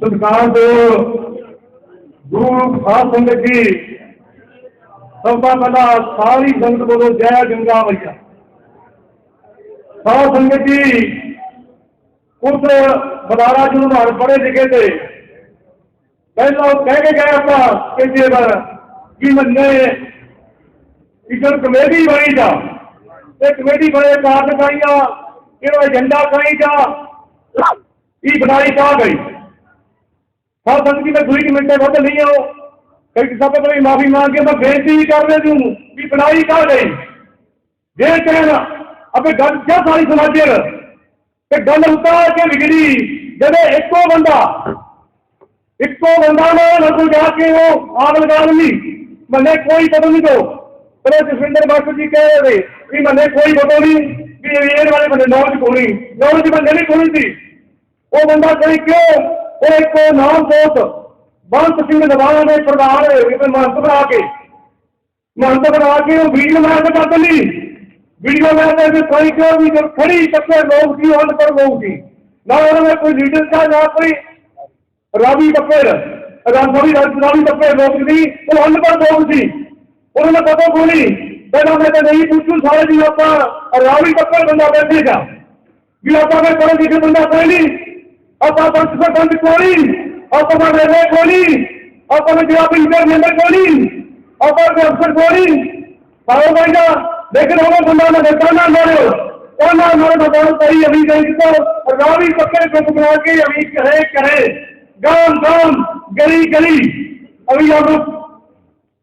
ਸਤਿਕਾਰ ਦੇ ਗੁਰੂ ਖਾਸ ਸੰਗਤ ਜੀ ਸਭ ਤੋਂ ਪਹਿਲਾਂ ਸਾਰੀ ਸੰਗਤ ਬੋਲੋ ਜੈ ਗੰਗਾ ਮਈਆ ਸਾਧ ਸੰਗਤ ਜੀ, ਉਸ ਬਦਾਰਾ ਜੀ ਨੂੰ ਨਾਲ ਪੜੇ ਲਿਖੇ ਤੇ ਪਹਿਲਾਂ ਉਹ ਕਹਿ ਕੇ ਗਏ ਆਪਾਂ ਕਿ ਜੇ ਕੀ ਮੰਨੇ ਇਧਰ ਕਮੇਟੀ ਬਣੀ ਜਾ। ਤੇ ਕਮੇਟੀ ਬਣੇ ਕਾਰਨ ਕਾਈਆ ਕਿਹੜਾ ਏਜੰਡਾ ਕਾਈ ਜਾ? की बनाई कहा गई। हाँ संधि में दूरी की मिनटें बदल नहीं हो। कई किसान पर मेरी माफ़ी मांग के मैं बेनती ही कर रहे हूँ ई बनाई कहा गई। जे कहना, अबे गल क्या सारी समाज कि गल उतार के बिगड़ी, जब एको बंदा एको बंदा ने नज़र जाके वो आग लगा ली मैंने कोई कदम नहीं दो। पर जसविंदर बापू जी कह रहे थे कि मैंने कोई कदम नहीं, कि वाले बंदे नौ खोली। नौ बंदे तो नहीं खोली थी। ਉਹ ਬੰਦਾ ਕੋਈ ਕਿਉਂ ਉਹ ਇੱਕ ਨਾਮ ਦੋਤ ਬੰਤ ਸਿੰਘ ਨਵਾਲਾ ਨੇ ਪ੍ਰਧਾਨ ਇਹ ਮੰਤ ਬਣਾ ਕੇ ਮੰਤ ਬਣਾ ਕੇ ਉਹ ਵੀਡੀਓ ਬਣਾ ਕੇ ਕਰ ਦਿੰਦੀ ਵੀਡੀਓ ਮੈਂ ਤੇ ਕੋਈ ਕਿਉਂ ਵੀ ਜਦ ਖੜੀ ਟੱਕਰ ਲੋਕ ਸੀ ਉਹਨਾਂ ਪਰ ਲੋਕ ਸੀ ਨਾ ਉਹਨਾਂ ਨੇ ਕੋਈ ਲੀਡਰ ਦਾ ਨਾ ਕੋਈ ਰਾਵੀ ਟੱਪਰ ਰਾਮਸੋਰੀ ਰਾਵੀ ਟੱਪਰ ਲੋਕ ਸੀ ਉਹ ਉਹਨਾਂ ਪਰ ਲੋਕ ਸੀ ਉਹਨਾਂ ਨੂੰ ਪਤਾ ਕੋਈ ਨਹੀਂ ਪਹਿਲਾਂ ਮੈਂ ਤਾਂ ਨਹੀਂ ਪੁੱਛੂ ਸਾਰੇ ਜੀ ਆਪਾਂ ਰਾਵੀ ਟੱਪਰ ਬੰਦਾ ਬੈਠੇਗਾ ਵੀ ਆਪਾਂ ਮੈਂ ਪੜ੍ਹੇ ਲਿਖੇ ਬੰਦਾ ਕੋਈ ਨਹੀਂ તમે પંચસઠ ગોળી તમે રેલવે ગોળી તમે જવાબ इंडियन रेलवे गोली और अफसर गोली पावर भाई लेकिन हमें तुम्हारा बताना ना रहे वरना हमारे बताओ सही अभी गई तो रावी पक्के को पकड़ा के अभी कहे कहे गाँव गाँव गली गली अभी हम लोग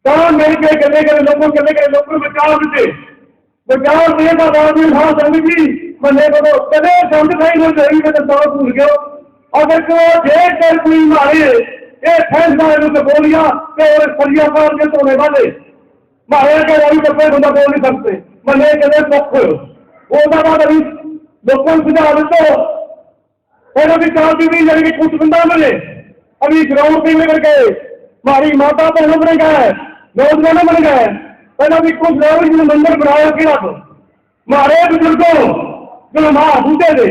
काम नहीं के करने के लोगों करने के लोगों में काम दे बचाव दे बाबा जी हाँ संघ जी मैंने कहा चले संघ भाई लोग गरीब में तो पूछ गए अगर जो देख कर कोई मारे। ये फैसला तो बोलिया तो फरिया साहब के सोने वाले। मारे के रवि डब्बे बंदा बोल नहीं सकते। मैं ले सब सुख वो तो बाद अभी लोगों सुझाव दितो और अभी चार भी नहीं जाएगी कुछ बंदा मिले। अभी ग्राउंड पे लेकर गए। मारी माता पर हम रह गए। नौजवानों बन गए। पहले अभी कुछ ग्राउंड मंदिर बनाया किया तो हमारे बुज़ुर्गों जो हमारा बूटे थे।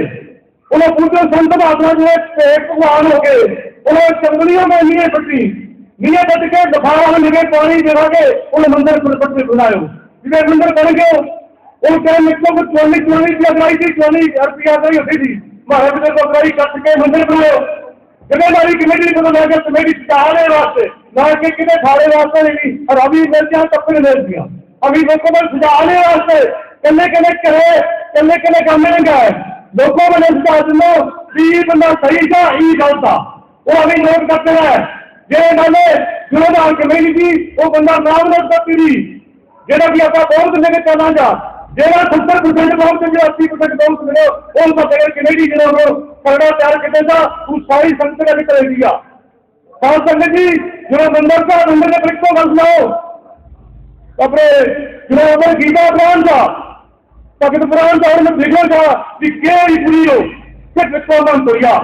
उन्हें पूरे संत महात्मा जो एक भगवान हो गए उन्हें चंगलियों में नीए पट्टी नीए पट के में निगे पानी जगा के उन्हें मंदिर पट्टी बनायो जिसे मंदिर बन गए उन टाइम निकलो को चौनी चौनी की अगलाई थी, चौनी रुपया गई होती थी। हमारे बुज़ुर्ग अगलाई कट के मंदिर बनायो ज़िम्मेदारी कमेटी को लेकर कमेटी चाहने वास्ते ना कि कितने खाने वास्ते नहीं और अभी मिर्चियाँ तपने मिल दिया अभी लोगों को सुधारने वास्ते कन्ने कन्ने करे कन्ने कन्ने काम नहीं गए लोगों में निष्पादन गरीब ना सही का ई गल था वो अभी नोट करते हैं जे नाले जिम्मेदार कमेटी वो बंदा नाम नोट करती रही जेड़ा भी आपका बहुत लेके चला जा जेड़ा सत्तर परसेंट बहुत जो अस्सी परसेंट बहुत मिले वो बंदा कमेटी जेड़ा वो करना तैयार करते था तू सारी संगत ने निकल दिया साहब संगत जी जो बंदर का बंदर ने क्लिक को बदलाओ अपने जो गीता प्राण का பக்கத்து அவர்கள் நிகழ்கா தி கேரி புரியோ கெட் ரெஸ்பான்ஸ் புரியா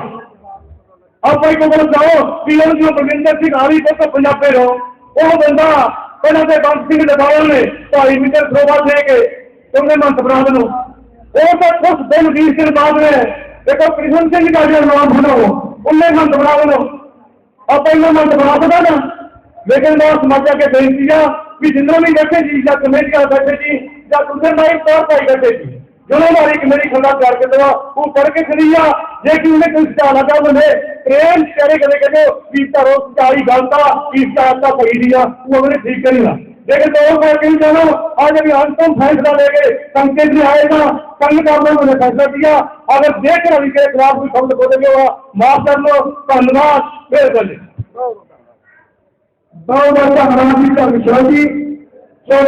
ਆਪ ਭਾਈ ਕੋਲ ਜਾਓ ਕਿ ਉਹ ਜੋ ਬਗਿੰਦਰ ਸਿੰਘ ਆਰੀ ਤੋਂ ਪੰਜਾਬੇ ਰੋ, ਉਹ ਬੰਦਾ ਪਹਿਲਾਂ ਤੇ ਬੰਸੀ ਲਗਾਉਣ ਨੇ ਭਾਈ ਮਿੱਤਰ ਸੋਭਾ ਦੇ ਕੇ ਤੁਮਨੇ ਮੰਤਬਰਾਦ ਨੂੰ ਉਹ ਤਾਂ ਉਸ ਦਿਨ ਵੀਰ ਸਿੰਘ ਬਾਦ ਨੇ ਦੇਖੋ ਕ੍ਰਿਸ਼ਨ ਸਿੰਘ ਦਾ ਜਿਹੜਾ ਨਾਮ ਬਣੋ ਉਹਨੇ ਮੰਤਬਰਾਦ ਨੂੰ ਆ ਪਹਿਲਾਂ ਮੰਤਬਰਾਦ ਦਾ ਨਾ। ਲੇਕਿਨ ਮੈਂ ਸਮਾਜਾ ਕੇ ਬੇਨਤੀ ਆ ਵੀ ਜਿੰਨਾ ਵੀ ਬੈਠੇ ਜੀ ਜਾਂ ਕਮੇਟੀਆਂ ਬੈਠੇ ਜੀ ਜਾਂ ਦੂਜੇ ਮਾਈ ਤੌਰ ਤੇ ਬੈਠੇ ਜੀ ਜਦੋਂ ਮਾਰੀ ਕਮੇਟੀ ਖੰਡਾ ਤਿਆਰ ਕੇ ਦੇਵਾ ਉਹ ਕਰਕੇ ਖੜੀ ਆ ਜੇ ਕਿ ਉਹਨੇ ਕੋਈ ਸਿਧਾ ਲਗਾ ਬੰਦੇ ਪ੍ਰੇਮ ਕਰੇ ਕਦੇ ਕਦੇ ਵੀ ਧਰੋ ਸਚਾਈ ਗਲਤਾ ਕੀ ਸਚਾਈ ਸਹੀ ਦੀ ਆ ਉਹ ਉਹਨੇ ਠੀਕ ਕਰੀ ਨਾ ਲੇਕਿਨ ਦੋ ਕਰਕੇ ਨਹੀਂ ਜਾਣਾ ਅੱਜ ਵੀ ਅੰਤਮ ਫੈਸਲਾ ਲੈ ਕੇ ਸੰਕੇਤ ਵੀ ਆਏਗਾ ਕੰਨ ਕਰਨਾ ਉਹਨੇ ਫੈਸਲਾ ਦਿਆ ਅਗਰ ਦੇਖ ਰਵੀ ਕੇ ਖਿਲਾਫ ਕੋਈ ਸ਼ਬਦ ਬੋਲੇ ਹੋ ਮਾਫ ਕਰ ਲੋ ਧੰਨਵਾਦ ਫੇਰ ਗੱਲ ਬਹੁਤ ਬਹੁਤ ਧੰਨਵਾਦ ਜੀ ਧੰਨਵਾਦ ਜੀ ਸੋ